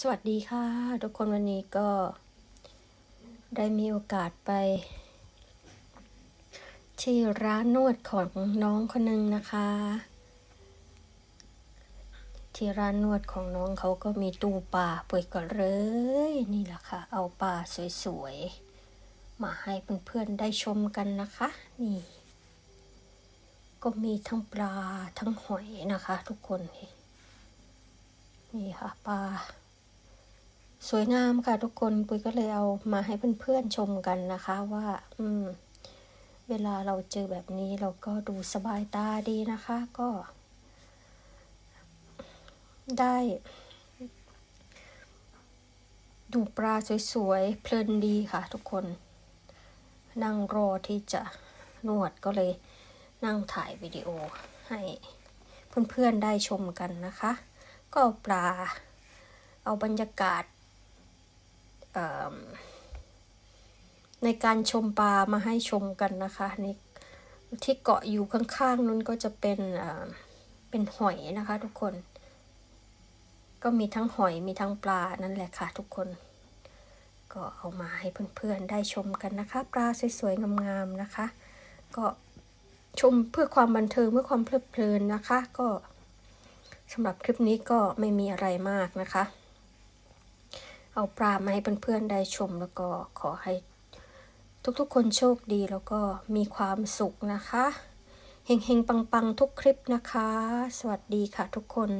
สวัสดีค่ะ ทุกคนวันนี้ก็ได้มีโอกาสไป ที่ร้านนวดของน้องคนหนึ่งนะคะ ที่ร้านนวดของน้องเขาก็มีตู้ปลาเปิดก่อนเลย นี่แหละค่ะ เอาปลาสวยๆ มาให้เพื่อนๆได้ชมกันนะคะ นี่ ก็มีทั้งปลาทั้งหอยนะคะ ทุกคน นี่ค่ะปลา สวยงามค่ะทุกคนปุ้ยก็เลยเอามาให้เพื่อนๆชมกันนะคะว่า อืม เวลาเราเจอแบบนี้เราก็ดูสบายตาดีนะคะ ก็ ได้ ดูปลาสวยๆเพลินดีค่ะทุกคน นั่งรอที่จะนวดก็เลยนั่งถ่ายวิดีโอให้เพื่อนๆได้ชมกันนะคะ ก็ปลาเอาบรรยากาศ ในการชมปลามาให้ชมกันนะคะนี่ที่เกาะอยู่ข้างๆนั้นก็จะเป็นเอ่อเป็นหอยนะคะทุกคน ก็มีทั้งหอยมีทั้งปลานั่นแหละค่ะทุกคน ก็เอามาให้เพื่อนๆได้ชมกันนะคะ ปลาสวยๆงามๆนะคะ ก็ชมเพื่อความบันเทิงเพื่อความเพลิดเพลินนะคะ ก็สำหรับคลิปนี้ก็ไม่มีอะไรมากนะคะ เอาปลามาให้เพื่อนๆได้ชมแล้วก็ขอให้ทุกๆ คนโชคดีแล้วก็มีความสุขนะคะ เฮงๆ ปังๆ ทุกคลิปนะคะ สวัสดีค่ะทุกคน